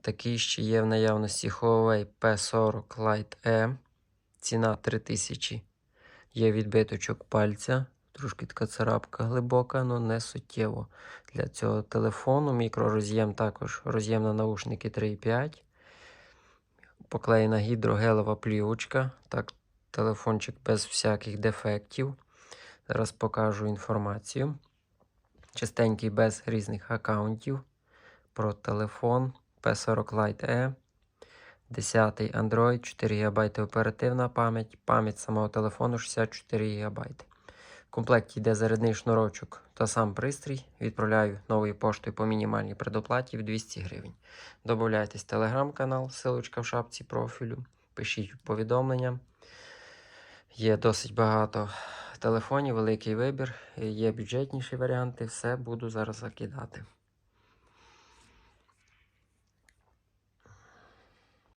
Такий ще є в наявності Huawei P40 Lite E. Ціна 3000. Є відбиточок пальця. Трошки така царапка глибока, але не суттєво. Для цього телефону мікророз'єм також роз'єм на наушники 3.5. Поклеєна гідрогелева плівочка. Так, телефончик без всяких дефектів. Зараз покажу інформацію. Чистенький без різних аккаунтів. Про телефон P40 Lite E. 10 Android, 4 ГБ оперативна пам'ять, пам'ять самого телефону 64 ГБ. В комплекті йде зарядний шнурочок та сам пристрій. Відправляю новою поштою по мінімальній предоплаті в 200 гривень. Добавляйтесь в телеграм-канал, силочка в шапці профілю. Пишіть повідомлення. Є досить багато телефонів, великий вибір, є бюджетніші варіанти. Все буду зараз закидати.